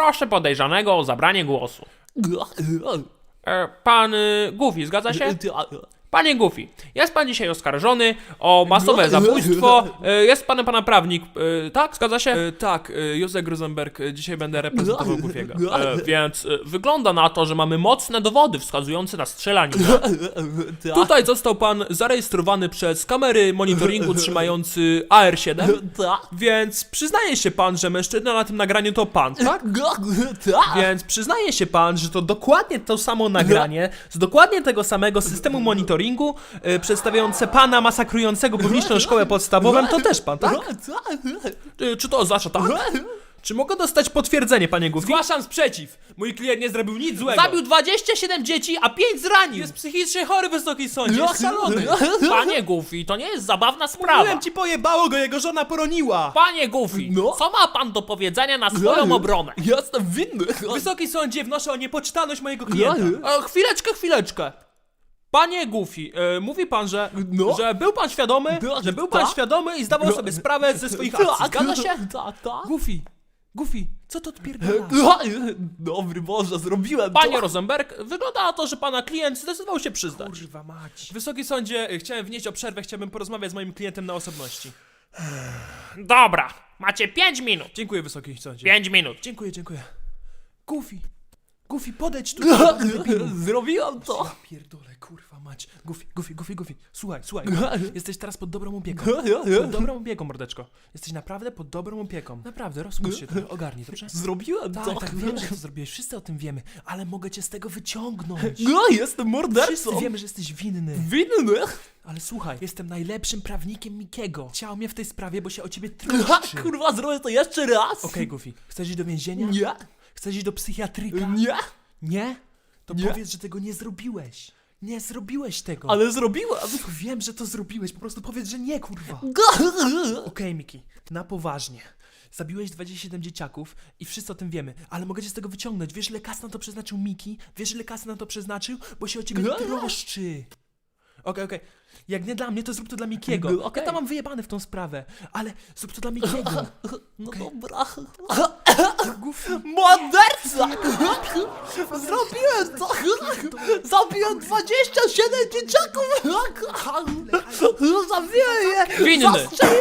Proszę podejrzanego o zabranie głosu. E, pan Goofy, zgadza się? Panie Goofy, jest pan dzisiaj oskarżony o masowe zabójstwo. E, Jest panem pana prawnik, e, tak? Zgadza się? E, tak, e, Józef Rosenberg, e, dzisiaj będę reprezentował Goofiego. E, Więc e, wygląda na to, że mamy mocne dowody wskazujące na strzelaninę. Tutaj został pan zarejestrowany przez kamery monitoringu trzymający AR-7. Więc przyznaje się pan, że mężczyzna na tym nagraniu to pan, tak? Więc przyznaje się pan, że to dokładnie to samo nagranie z dokładnie tego samego systemu monitoringu y, przedstawiające pana masakrującego publiczną szkołę podstawową, to też pan, tak? Y, czy to oznacza tak? Czy mogę dostać potwierdzenie, panie Goofy? Zgłaszam sprzeciw! Mój klient nie zrobił nic złego! Zabił 27 dzieci, a 5 zranił! Jest psychicznie chory, wysoki sądzie, jest szalony! Panie Goofy, to nie jest zabawna sprawa! Mówiłem ci pojebało go, jego żona poroniła! Panie Goofy, No. co ma pan do powiedzenia na swoją obronę? Jestem winny! Wysoki sądzie, wnoszę o niepocztalność mojego klienta! E, chwileczkę, chwileczkę. Panie Goofy, e, mówi pan, że, No. że był pan świadomy, No, że był pan tak. świadomy i zdawał No. sobie sprawę ze swoich akcji. Zgadza się? Tak, tak. Goofy, Goofy, co to odpierdala? Dobry Boże, zrobiłem Panie to! Rosenberg, wygląda na to, że pana klient zdecydował się przyznać. Kurwa mać. Wysoki sądzie, chciałem wnieść o przerwę, chciałbym porozmawiać z moim klientem na osobności. Dobra, macie 5 minut. Dziękuję, wysoki sądzie. 5 minut. Dziękuję, dziękuję. Goofy, Goofy, podejdź tu. Zrobiłam to! Ja pierdolę, kurwa mać. Goofy, Goofy, Goofy, Goofy. Słuchaj, słuchaj. Jesteś teraz pod dobrą opieką. Pod dobrą opieką, mordeczko. Jesteś naprawdę pod dobrą opieką. Naprawdę, rozkusz się trochę, ogarnij, dobrze? Zrobiłem Tak, to! tak, wiem, że to zrobiłeś, wszyscy o tym wiemy, ale mogę cię z tego wyciągnąć. No, jestem Wszyscy mordercą! wiemy, że jesteś winny. Winny? Ale słuchaj, jestem najlepszym prawnikiem Mikiego. Chciał mnie w tej sprawie, bo się o ciebie troszczy. kurwa, zrobię to jeszcze raz! Okej, Goofy, chcesz iść do więzienia? Nie! Chcesz iść do psychiatryka? Nie! Nie? To Nie. powiedz, że tego nie zrobiłeś. Nie zrobiłeś tego. Ale zrobiłam! Wiem, że to zrobiłeś, po prostu powiedz, że nie, kurwa. Okej, Miki, na poważnie. Zabiłeś 27 dzieciaków i wszyscy o tym wiemy, ale mogę cię z tego wyciągnąć. Wiesz, ile kasy na to przeznaczył Miki? Wiesz, ile kasy na to przeznaczył? Bo się o ciebie troszczy. Okej, okej. Jak nie dla mnie, to zrób to dla Mikiego. Okej. Ja tam mam wyjebane w tą sprawę, ale zrób to dla Mikiego. No dobra. Morderca! Zrobiłem to! Zabiłem 27 dzieciaków! Zabiłem je! Winny. Zastrzeliłem